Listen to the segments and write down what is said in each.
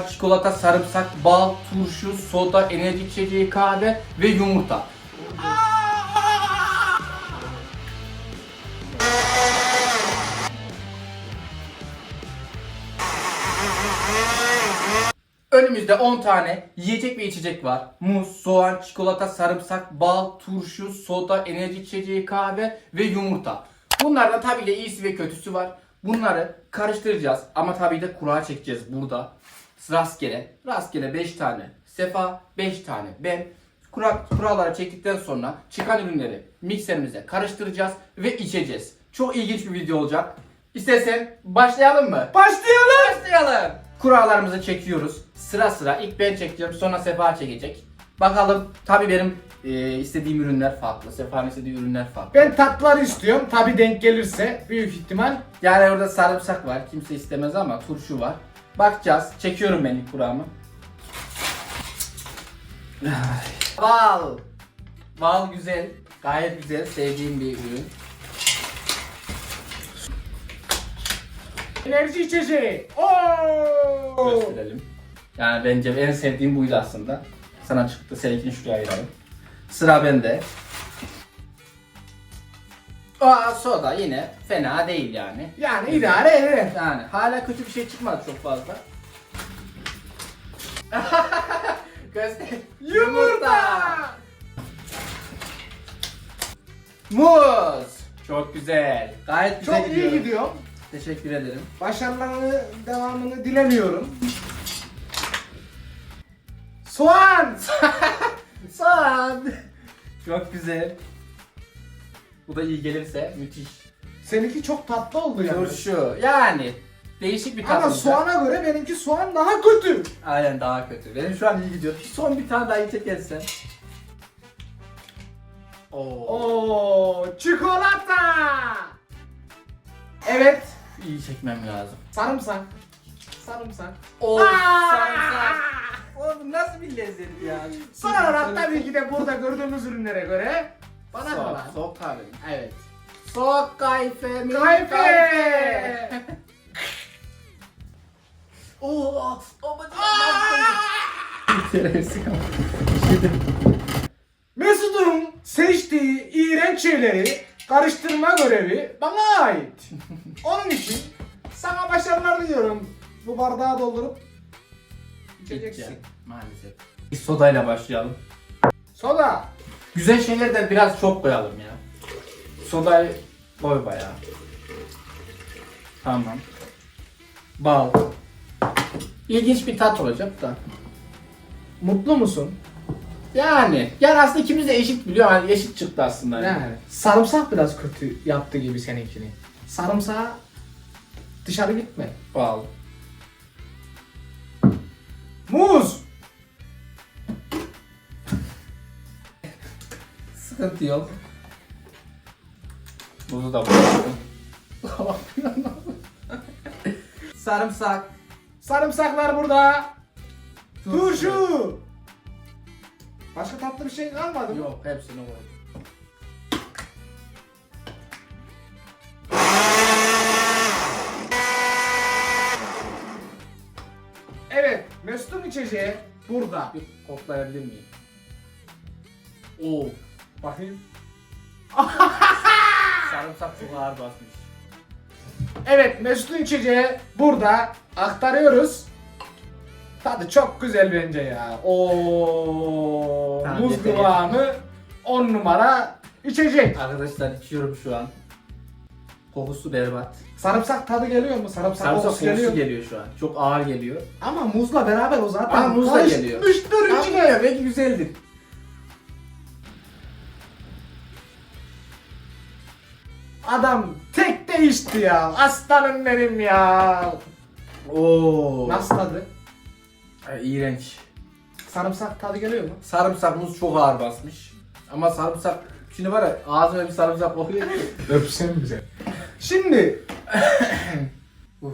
Çikolata, sarımsak, bal, turşu, soda, enerji içeceği, kahve ve yumurta. Önümüzde 10 tane yiyecek ve içecek var. Muz, soğan, çikolata, sarımsak, bal, turşu, soda, enerji içeceği, kahve ve yumurta. Bunlardan tabii de iyisi ve kötüsü var. Bunları karıştıracağız ama tabii de kura çekeceğiz burada. Rastgele, rastgele 5 tane. Sefa 5 tane. Ben kura, kuraları çektikten sonra çıkan ürünleri mikserimize karıştıracağız ve içeceğiz. Çok ilginç bir video olacak. İstersen başlayalım mı? Başlayalım. Başlayalım. Kurallarımızı çekiyoruz. Sıra sıra ilk ben çekeceğim sonra Sefa çekecek. Bakalım tabi benim e, istediğim ürünler farklı. Sefa'nın istediği ürünler farklı. Ben tatlılar istiyorum. Tabi denk gelirse büyük ihtimal. Yani orada sarımsak var. Kimse istemez ama turşu var. Bakacağız. Çekiyorum ben ilk kuramı. Bal. Bal güzel. Gayet güzel. Sevdiğim bir ürün. Enerji içeceği. Oo! gösterelim. Yani bence en sevdiğim buydu aslında. Sana çıktı. Seninkini şuraya ayıralım. Sıra bende. Aa soda yine fena değil yani. Yani idare eder. Yani hala kötü bir şey çıkmadı çok fazla. Göster. Yumurta. Muz. Çok güzel. Gayet güzel Çok iyi gidiyorum. gidiyor. Teşekkür ederim. Başarılarını devamını dilemiyorum. Soğan. Soğan. Çok güzel. Bu da iyi gelirse müthiş. Seninki çok tatlı oldu yani. Turşu. Yani değişik bir tat Ama soğana göre benimki soğan daha kötü. Aynen daha kötü. Benim şu an iyi gidiyor. Son bir tane daha iyi çekersen. Oo. Oo, çikolata. Evet. İyi çekmem lazım. Sarımsak. Sarımsak. Oo, sarımsak. Oğlum nasıl bir lezzet ya? Son olarak tabii ki de burada gördüğümüz ürünlere göre bana Soğuk, kalan. Soğuk kahve. Evet. Soğuk kahve mi? Kahve. Oo, babacığım. Teresi kaldı. Mesut'un seçtiği iğrenç şeyleri karıştırma görevi bana ait. Onun için sana başarılar diliyorum. Bu bardağı doldurup içeceksin. Maalesef. Bir sodayla başlayalım. Soda. Güzel şeylerden biraz çok koyalım ya. Sodayı koy bayağı. Tamam. Bal. İlginç bir tat olacak da. Mutlu musun? Yani. Yani aslında ikimiz de eşit biliyor. Hani eşit çıktı aslında. Yani. Sarımsak biraz kötü yaptı gibi seninkini. Sarımsağa dışarı gitme. Bal. Muz. Sıkıntı yok. Buzu da bıraktım. Sarımsak. Sarımsaklar burada. Turşu. Başka tatlı bir şey kalmadı mı? Yok hepsini koydum. Evet, Mesut'un içeceği burada. Bir koklayabilir miyim? Oo. Bakayım. Sarımsak çok ağır basmış. Evet, Mesut'un içeceği burada. Aktarıyoruz. Tadı çok güzel bence ya. Tamam, muz yeter. kıvamı 10 numara içecek. Arkadaşlar içiyorum şu an. Kokusu berbat. Sarımsak tadı geliyor mu? Sarımsak, Sarımsak kokusu kokusu geliyor. geliyor şu an. Çok ağır geliyor. Ama muzla beraber o zaten Ama muzla geliyor. karışmıştır içine. Ama belki güzeldir. Adam tek de içti ya. Aslanım benim ya. Oo. Nasıl tadı? Ay, iğrenç. Sarımsak tadı geliyor mu? Sarımsak muz çok ağır basmış. Ama sarımsak şimdi var ya ağzıma bir sarımsak kokuyor. Öpsem bize. Şimdi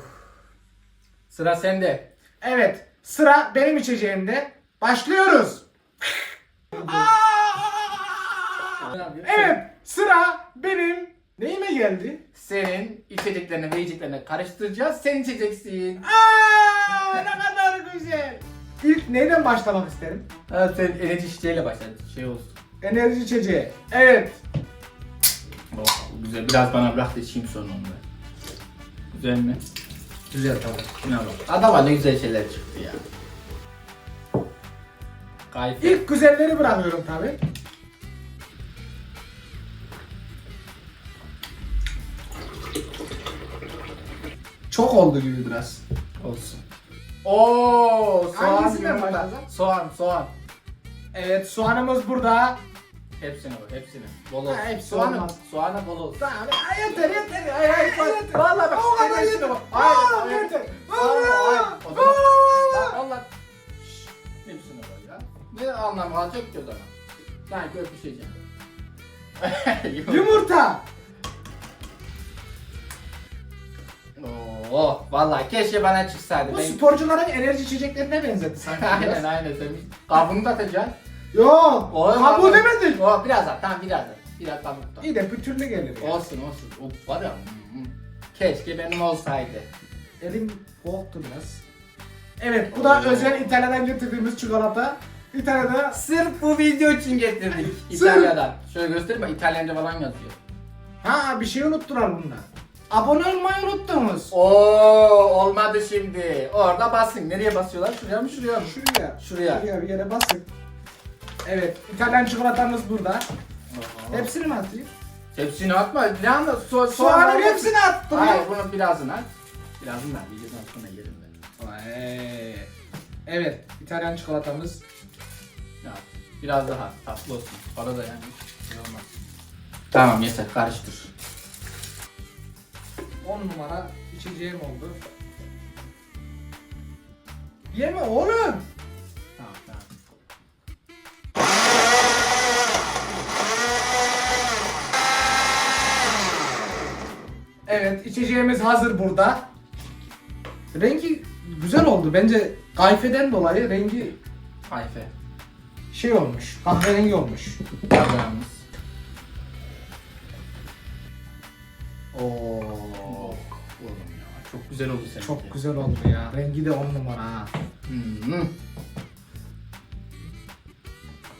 Sıra sende. evet sıra benim içeceğimde. Başlıyoruz. Ne yapıyorsun? Evet sıra benim Neyime geldi? Senin içeceklerini ve yiyeceklerini karıştıracağız. Sen içeceksin. Aa, ne kadar güzel. İlk neyden başlamak isterim? Ha, sen enerji içeceğiyle başla. Şey olsun. Enerji içeceği. Evet. Oh, güzel. Biraz bana bırak da içeyim sonra onu. da. Güzel mi? Güzel tabii. Şuna bak. Adama ne güzel şeyler çıktı ya. Kayfe. İlk güzelleri bırakıyorum tabii. Çok oldu gibi biraz. Olsun. Oo, soğan Hangisinden yumurta. başlayacağız? Soğan, soğan. Evet soğanımız burada. Hepsini bak, hepsini. Bol olsun. Ha, hepsi soğanı, olmaz. bol olsun. Tamam yeter yeter. Hayır hayır bak. Yeter. Vallahi bak. O kadar yeter. bak. Hayır, Aa, hayır. yeter. Hayır, hayır. O zaman. Aa. Bak Allah. Şşş, Hepsine bak ya. Ne anlamı kalacak ki o zaman? Sanki öpüşeceğim. Yumurta. Oo, vallahi keşke bana çıksaydı. Bu Ben... sporcuların enerji içeceklerine benzetti sanki. aynen biraz. aynen sen kabuğunu da atacaksın. Yok. Oğlum, Kabuğu abi. demedik. Oo, biraz at, tamam biraz at. Biraz kabuktan. İyi de pütürlü gelir ya. Olsun olsun. O var ya. hmm, hmm. Keşke benim olsaydı. Elim korktu biraz. Evet bu da özel İtalya'dan getirdiğimiz çikolata. İtalya'da Sırf bu video için getirdik İtalya'dan. Şöyle göstereyim bak İtalyanca falan yazıyor. ha bir şey unuttular bunlar. Abone olmayı unuttunuz. Oo olmadı şimdi. Orada basın. Nereye basıyorlar? Şuraya mı şuraya mı? Şuraya. Şuraya. Şuraya bir yere basın. Evet İtalyan çikolatamız burada. Hep Hepsini mi atayım? hepsini atma. Ne anla? So Soğanın hepsini attım. Hayır bunu birazını at. Birazını ver. Videodan sonra yerim ben. Vay. Evet İtalyan çikolatamız. Ya, biraz daha tatlı olsun. Para da yani. Şey olmaz. Tamam yeter karıştır. 10 numara içeceğim oldu. Yeme oğlum. Tamam tamam. Evet içeceğimiz hazır burada. Rengi güzel oldu. Bence kayfeden dolayı rengi Hayfe. şey olmuş. Kahverengi olmuş. Yalnız. Güzel oldu seninki. Çok güzel oldu ya. Rengi de 10 numara ha. Hmm.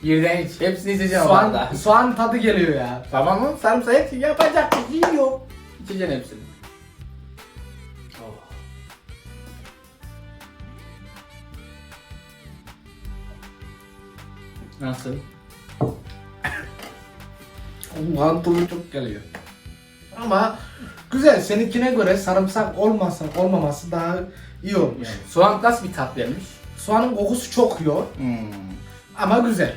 Birden iç. Hepsini içeceğim Soğan, valla. soğan tadı geliyor ya. Tamam mı? Sarımsak hepsini yapacak bir şey yok. İçeceksin hepsini. Nasıl? Tadı çok geliyor. Ama güzel. Seninkine göre sarımsak olmasa olmaması daha iyi olmuş. Yani soğan nasıl bir tat vermiş? Soğanın kokusu çok yoğun Hmm. ama güzel.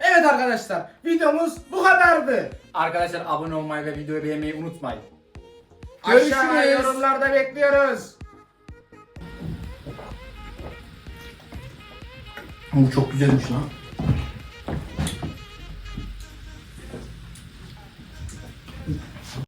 Evet arkadaşlar videomuz bu kadardı. Arkadaşlar abone olmayı ve videoyu beğenmeyi unutmayın. Aşağı Görüşürüz. yorumlarda bekliyoruz. Bu çok güzelmiş lan.